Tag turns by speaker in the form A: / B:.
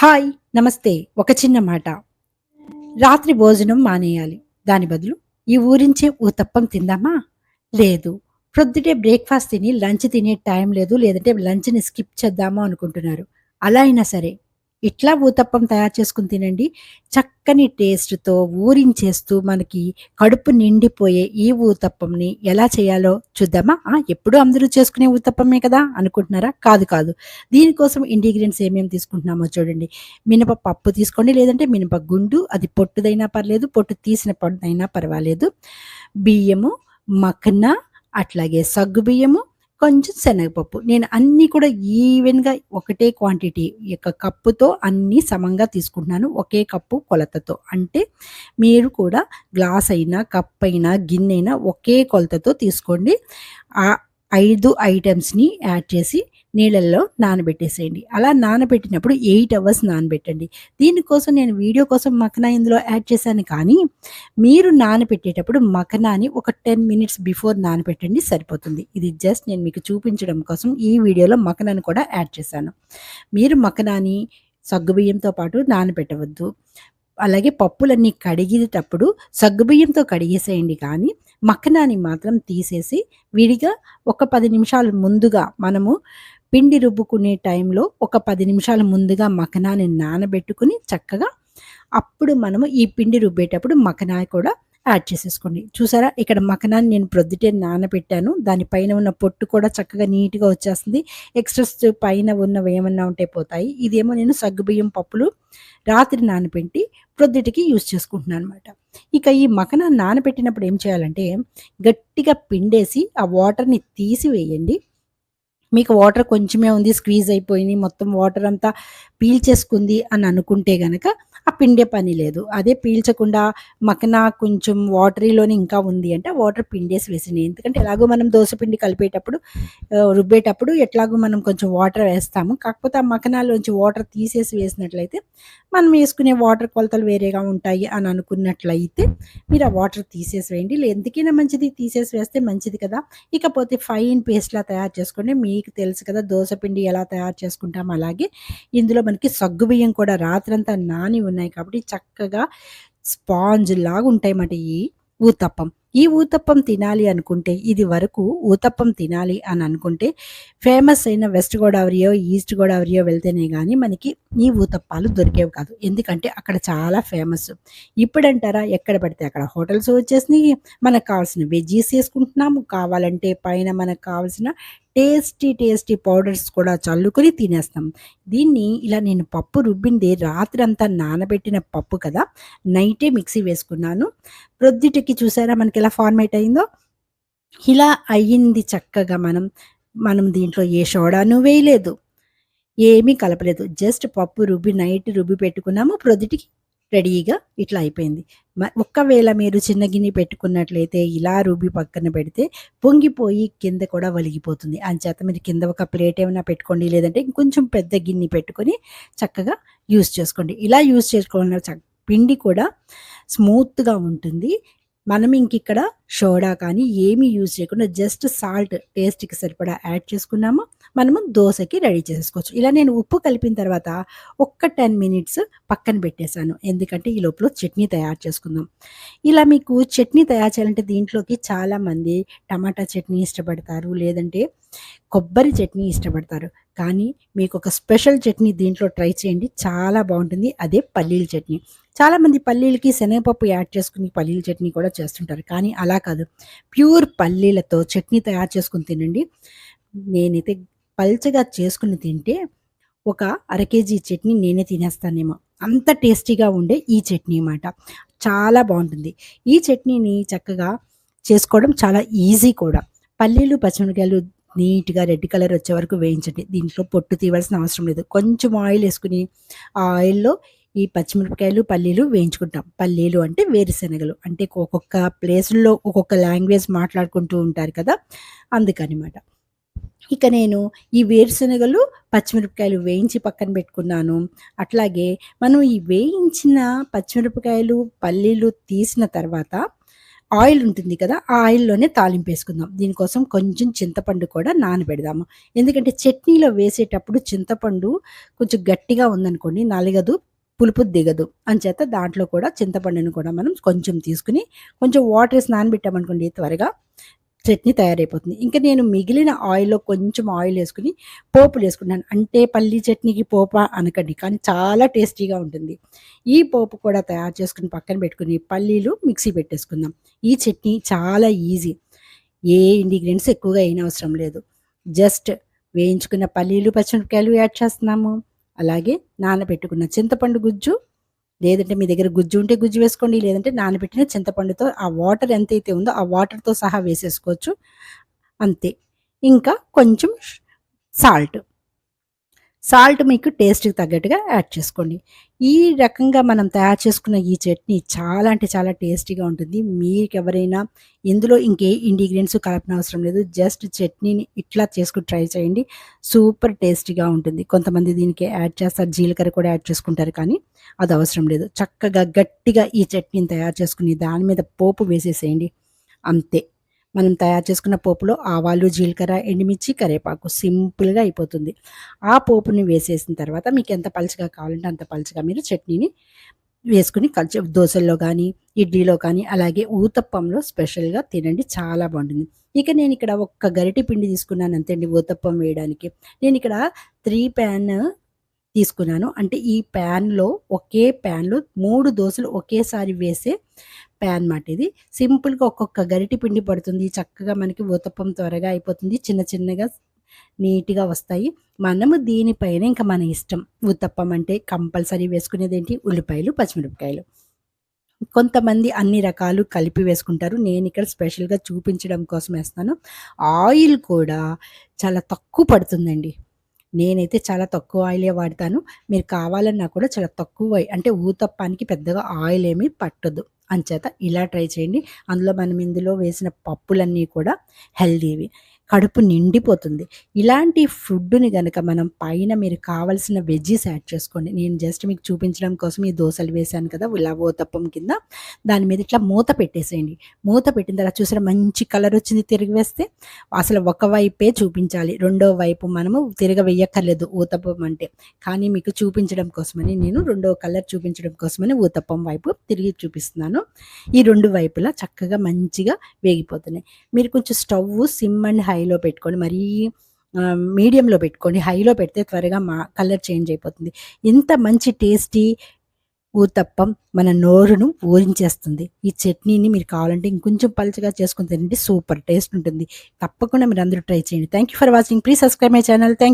A: Hi నమస్తే. ఒక చిన్న మాట. రాత్రి భోజనం మానేయాలి. దాని బదులు ఈ ఊరించే ఊతప్పం తిందామా? లేదు. ప్రొద్దుటే బ్రేక్ఫాస్ట్ తిని లంచ్ తినే టైం లేదు. లేదంటే లంచ్ని స్కిప్ చేద్దామా అనుకుంటున్నారు. అలా అయినా సరే ఇట్లా ఊతప్పం తయారు చేసుకుని తినండి. చక్కని టేస్ట్తో ఊరించేస్తూ మనకి కడుపు నిండిపోయే ఈ ఊతప్పంని ఎలా చేయాలో చూద్దామా? ఎప్పుడు ఎప్పుడూ అందరూ చేసుకునే ఊతప్పమే కదా అనుకుంటున్నారా? కాదు కాదు. దీనికోసం ఇంగ్రీడియంట్స్ ఏమేమి తీసుకుంటున్నామో చూడండి. మినప పప్పు తీసుకోండి. లేదంటే మినప గుండు అది పొట్టుదైనా పర్లేదు పొట్టు తీసిన పొట్టుదైనా పర్వాలేదు. బియ్యము మక్న అట్లాగే సగ్గు బియ్యము కొంచెం శనగపప్పు. నేను అన్నీ కూడా ఈవెన్గా ఒకటే క్వాంటిటీ యొక్క కప్పుతో అన్నీ సమంగా తీసుకుంటున్నాను. ఒకే కప్పు కొలతతో. అంటే మీరు కూడా గ్లాస్ అయినా కప్ అయినా గిన్నె అయినా ఒకే కొలతతో తీసుకోండి. ఆ ఐదు ఐటమ్స్ని యాడ్ చేసి నీళ్ళల్లో నానబెట్టేసేయండి. అలా నానబెట్టినప్పుడు ఎయిట్ అవర్స్ నానబెట్టండి. దీనికోసం నేను వీడియో కోసం మకనా ఇందులో యాడ్ చేశాను కానీ మీరు నానబెట్టేటప్పుడు మకనాని ఒక టెన్ మినిట్స్ బిఫోర్ నానబెట్టండి సరిపోతుంది. ఇది జస్ట్ నేను మీకు చూపించడం కోసం ఈ వీడియోలో మకనాన్ని కూడా యాడ్ చేశాను. మీరు మకనాని సగ్గుబియ్యంతో పాటు నానబెట్టవద్దు. అలాగే పప్పులన్నీ కడిగేటప్పుడు సగ్గుబియ్యంతో కడిగేసేయండి కానీ మక్కనాన్ని మాత్రం తీసేసి విడిగా ఒక పది నిమిషాలు ముందుగా మనము పిండి రుబ్బుకునే టైంలో ఒక పది నిమిషాల ముందుగా మకనాన్ని నానబెట్టుకుని చక్కగా అప్పుడు మనము ఈ పిండి రుబ్బేటప్పుడు మకనా కూడా యాడ్ చేసేసుకోండి. చూసారా? ఇక్కడ మకనాన్ని నేను ప్రొద్దుటే నానబెట్టాను. దానిపైన ఉన్న పొట్టు కూడా చక్కగా నీట్గా వచ్చేస్తుంది. ఎక్స్ట్రాస్ పైన ఉన్నవి ఏమన్నా ఉంటే పోతాయి. ఇదేమో నేను సగ్గుబియ్యం పప్పులు రాత్రి నానబెట్టి ప్రొద్దుటికి యూజ్ చేసుకుంటున్నాను అనమాట ఇక ఈ మకన నానబెట్టినప్పుడు ఏం చేయాలంటే గట్టిగా పిండేసి ఆ వాటర్ని తీసివేయండి. మీకు వాటర్ కొంచెమే ఉంది స్క్వీజ్ అయిపోయింది మొత్తం వాటర్ అంతా పీల్చేసుకుంది అని అనుకుంటే కనుక ఆ పిండే పని లేదు. అదే పీల్చకుండా మకన కొంచెం వాటరీలోనే ఇంకా ఉంది అంటే వాటర్ పిండేసి వేసినాయి ఎందుకంటే ఎలాగో మనం దోశ పిండి కలిపేటప్పుడు రుబ్బేటప్పుడు ఎట్లాగో మనం కొంచెం వాటర్ వేస్తాము. కాకపోతే ఆ మకనాలోంచి వాటర్ తీసేసి వేసినట్లయితే మనం వేసుకునే వాటర్ కొలతలు వేరేగా ఉంటాయి అని అనుకున్నట్లయితే మీరు ఆ వాటర్ తీసేసి వేయండి. ఎందుకైనా మంచిది తీసేసి వేస్తే మంచిది కదా. ఇకపోతే ఫైన్ పేస్ట్లా తయారు చేసుకోండి. మీకు తెలుసు కదా దోశ పిండి ఎలా తయారు చేసుకుంటాం. అలాగే ఇందులో మనకి సగ్గుబియ్యం కూడా రాత్రంతా నాని ఉన్నాయి కాబట్టి చక్కగా స్పాంజ్ లాగా ఉంటాయి అన్నమాట ఈ ఊతప్పం ఈ ఊతప్పం తినాలి అనుకుంటే ఇది వరకు ఊతప్పం తినాలి అని అనుకుంటే ఫేమస్ అయిన వెస్ట్ గోదావరియో ఈస్ట్ గోదావరియో వెళ్తేనే కానీ మనకి ఈ ఊతప్పాలు దొరికేవి కాదు. ఎందుకంటే అక్కడ చాలా ఫేమస్ ఇప్పుడంటారా ఎక్కడ పడితే అక్కడ హోటల్స్ వచ్చేసినాయి. మనకు కావాల్సిన వెజ్జీస్ వేసుకుంటున్నాము. కావాలంటే పైన మనకు కావాల్సిన టేస్టీ టేస్టీ పౌడర్స్ కూడా చల్లుకొని తినేస్తాం. దీన్ని ఇలా నేను పప్పు రుబ్బింది రాత్రి అంతా నానబెట్టిన పప్పు కదా నైటే మిక్సీ వేసుకున్నాను. ప్రొద్దుటికి చూసారా మనకి ఎలా ఫార్మేట్ అయిందో ఇలా అయ్యింది చక్కగా మనం మనం దీంట్లో ఏ సోడాను వేయలేదు. ఏమీ కలపలేదు. జస్ట్ పప్పు రుబ్బి నైట్ రుబ్బి పెట్టుకున్నాము. ప్రొద్దుటికి రెడీగా ఇట్లా అయిపోయింది. మ- ఒక్కవేళ మీరు చిన్న గిన్నె పెట్టుకున్నట్లయితే ఇలా రుబ్బి పక్కన పెడితే పొంగిపోయి కింద కూడా వలిగిపోతుంది. అంచేత మీరు కింద ఒక ప్లేట్ ఏమైనా పెట్టుకోండి లేదంటే ఇంకొంచెం పెద్ద గిన్నె పెట్టుకొని చక్కగా యూస్ చేసుకోండి. ఇలా యూస్ చేసుకోవడం పిండి కూడా స్మూత్గా ఉంటుంది. మనం ఇంక ఇక్కడ సోడా కానీ ఏమీ యూజ్ చేయకుండా జస్ట్ సాల్ట్ టేస్ట్కి సరిపడా యాడ్ చేసుకున్నాము. మనము దోశకి రెడీ చేసేసుకోవచ్చు. ఇలా నేను ఉప్పు కలిపిన తర్వాత ఒక్క టెన్ మినిట్స్ పక్కన పెట్టేశాను. ఎందుకంటే ఈ లోపల చట్నీ తయారు చేసుకుందాం. ఇలా మీకు చట్నీ తయారు చేయాలంటే దీంట్లోకి చాలామంది టమాటా చట్నీ ఇష్టపడతారు. లేదంటే కొబ్బరి చట్నీ ఇష్టపడతారు. కానీ మీకు ఒక స్పెషల్ చట్నీ దీంట్లో ట్రై చేయండి. చాలా బాగుంటుంది. అదే పల్లీల చట్నీ. చాలామంది పల్లీలకి శనగపప్పు యాడ్ చేసుకుని పల్లీల చట్నీ కూడా చేస్తుంటారు. కానీ అలా కాదు. ప్యూర్ పల్లీలతో చట్నీ తయారు చేసుకుని తినండి. నేనైతే పల్చగా చేసుకుని తింటే ఒక అర కేజీ చట్నీ నేనే తినేస్తానేమో. అంత టేస్టీగా ఉండే ఈ చట్నీ అన్నమాట. చాలా బాగుంటుంది. ఈ చట్నీని చక్కగా చేసుకోవడం చాలా ఈజీ కూడా. పల్లీలు పచ్చిమిరకాయలు నీట్గా రెడ్ కలర్ వచ్చే వరకు వేయించండి. దీంట్లో పొట్టు తీయవలసిన అవసరం లేదు. కొంచెం ఆయిల్ వేసుకుని ఆ ఆయిల్లో ఈ పచ్చిమిరపకాయలు పల్లీలు వేయించుకుంటాం. పల్లీలు అంటే వేరుశనగలు. అంటే ఒక్కొక్క ప్లేస్లో ఒక్కొక్క లాంగ్వేజ్ మాట్లాడుకుంటూ ఉంటారు కదా! అందుకనమాట. ఇక నేను ఈ వేరుశనగలు పచ్చిమిరపకాయలు వేయించి పక్కన పెట్టుకున్నాను. అట్లాగే మనం ఈ వేయించిన పచ్చిమిరపకాయలు పల్లీలు తీసిన తర్వాత ఆయిల్ ఉంటుంది కదా ఆ ఆయిల్లోనే తాలింపు వేసుకుందాం. దీనికోసం కొంచెం చింతపండు కూడా నానబెడదాము. ఎందుకంటే చట్నీలో వేసేటప్పుడు చింతపండు కొంచెం గట్టిగా ఉందనుకోండి నలగదు పులుపు దిగదు. అంచేత దాంట్లో కూడా చింతపండును కూడా మనం కొంచెం తీసుకుని కొంచెం వాటర్ వేసి నానబెట్టామనుకోండి త్వరగా చట్నీ తయారైపోతుంది. ఇంకా నేను మిగిలిన ఆయిల్లో కొంచెం ఆయిల్ వేసుకుని పోపులు వేసుకున్నాను అంటే పల్లీ చట్నీకి పోపా అనకండి కానీ చాలా టేస్టీగా ఉంటుంది. ఈ పోపు కూడా తయారు చేసుకుని పక్కన పెట్టుకుని పల్లీలు మిక్సీ పెట్టేసుకుందాం. ఈ చట్నీ చాలా ఈజీ. ఏ ఇంగ్రీడియంట్స్ ఎక్కువగా అయిన అవసరం లేదు. జస్ట్ వేయించుకున్న పల్లీలు పచ్చిమిరపకాయలు యాడ్ చేస్తున్నాము. అలాగే నానబెట్టుకున్న చింతపండు గుజ్జు లేదంటే మీ దగ్గర గుజ్జు ఉంటే గుజ్జు వేసుకోండి లేదంటే నానబెట్టిన చింతపండుతో ఆ వాటర్ ఎంతైతే ఉందో ఆ వాటర్తో సహా వేసేసుకోవచ్చు. అంతే. ఇంకా కొంచెం సాల్ట్. సాల్ట్ మీకు టేస్ట్కి తగ్గట్టుగా యాడ్ చేసుకోండి. ఈ రకంగా మనం తయారు చేసుకున్న ఈ చట్నీ చాలా అంటే చాలా టేస్టీగా ఉంటుంది. మీకు ఎవరైనా ఇందులో ఇంకే ఇంగ్రీడియంట్స్ కలపన అవసరం లేదు. జస్ట్ చట్నీని ఇట్లా చేసుకుని ట్రై చేయండి. సూపర్ టేస్టీగా ఉంటుంది. కొంతమంది దీనికి యాడ్ చేస్తారు. జీలకర్ర కూడా యాడ్ చేసుకుంటారు కానీ అది అవసరం లేదు. చక్కగా గట్టిగా ఈ చట్నీని తయారు చేసుకుని దాని మీద పోపు వేసేసేయండి. అంతే. మనం తయారు చేసుకున్న పోపులో ఆవాలు జీలకర్ర ఎండుమిర్చి కరివేపాకు సింపుల్గా అయిపోతుంది. ఆ పోపుని వేసేసిన తర్వాత మీకు ఎంత పలుచగా కావాలంటే అంత పలుచగా మీరు చట్నీని వేసుకుని కలిసి దోశల్లో కానీ ఇడ్లీలో కానీ అలాగే ఊతప్పంలో స్పెషల్గా తినండి. చాలా బాగుంటుంది. ఇక నేను ఇక్కడ ఒక్క గరిటి పిండి తీసుకున్నాను అంతేండి ఊతప్పం వేయడానికి. నేను ఇక్కడ త్రీ ప్యాన్ తీసుకున్నాను. అంటే ఈ ప్యాన్లో ఒకే ప్యాన్లో మూడు దోశలు ఒకేసారి వేసే ప్యాన్ మాట ఇది. సింపుల్గా ఒక్కొక్క గరిటి పిండి పడుతుంది. చక్కగా మనకి ఊతప్పం త్వరగా అయిపోతుంది. చిన్న చిన్నగా నీట్గా వస్తాయి. మనము దీనిపైన ఇంకా మన ఇష్టం. ఊతప్పం అంటే కంపల్సరీ వేసుకునేది ఏంటి? ఉల్లిపాయలు పచ్చిమిరపకాయలు. కొంతమంది అన్ని రకాలు కలిపి వేసుకుంటారు. నేను ఇక్కడ స్పెషల్గా చూపించడం కోసం వేస్తాను. ఆయిల్ కూడా చాలా తక్కువ పడుతుందండి. నేనైతే చాలా తక్కువ ఆయిలే వాడతాను. మీరు కావాలన్నా కూడా చాలా తక్కువ అంటే ఊతప్పానికి పెద్దగా ఆయిల్ ఏమీ పట్టదు. అంచేత ఇలా ట్రై చేయండి. అందులో మనం ఇందులో వేసిన పప్పులన్నీ కూడా హెల్దీవి. కడుపు నిండిపోతుంది. ఇలాంటి ఫుడ్ని కనుక మనం పైన మీరు కావలసిన వెజ్జీస్ యాడ్ చేసుకోండి. నేను జస్ట్ మీకు చూపించడం కోసం ఈ దోశలు వేశాను కదా ఇలా ఓతప్పం కింద. దాని మీద ఇట్లా మూత పెట్టేసేయండి. మూత పెట్టిన తర్వాత చూసారా మంచి కలర్ వచ్చింది తిరిగి వేస్తే? అసలు ఒక వైపే చూపించాలి. రెండో వైపు మనము తిరగవేయక్కర్లేదు ఊతప్పం అంటే. కానీ మీకు చూపించడం కోసమని నేను రెండో కలర్ చూపించడం కోసమని ఊతప్పం వైపు తిరిగి చూపిస్తున్నాను. ఈ రెండు వైపులా చక్కగా మంచిగా వేగిపోతున్నాయి. మీరు కొంచెం స్టవ్ సిమ్ అండ్ హైలో పెట్టుకొని మరీ మీడియంలో పెట్టుకొని హైలో పెడితే త్వరగా మా కలర్ చేంజ్ అయిపోతుంది. ఇంత మంచి టేస్టీ ఊతప్పం మన నోరును ఊరించేస్తుంది. ఈ చట్నీని మీరు కావాలంటే ఇంకొంచెం పలుచగా చేసుకుని తినండి సూపర్ టేస్ట్ ఉంటుంది. తప్పకుండా మీరు అందరూ ట్రై చేయండి. Thank you for watching please subscribe my channel thank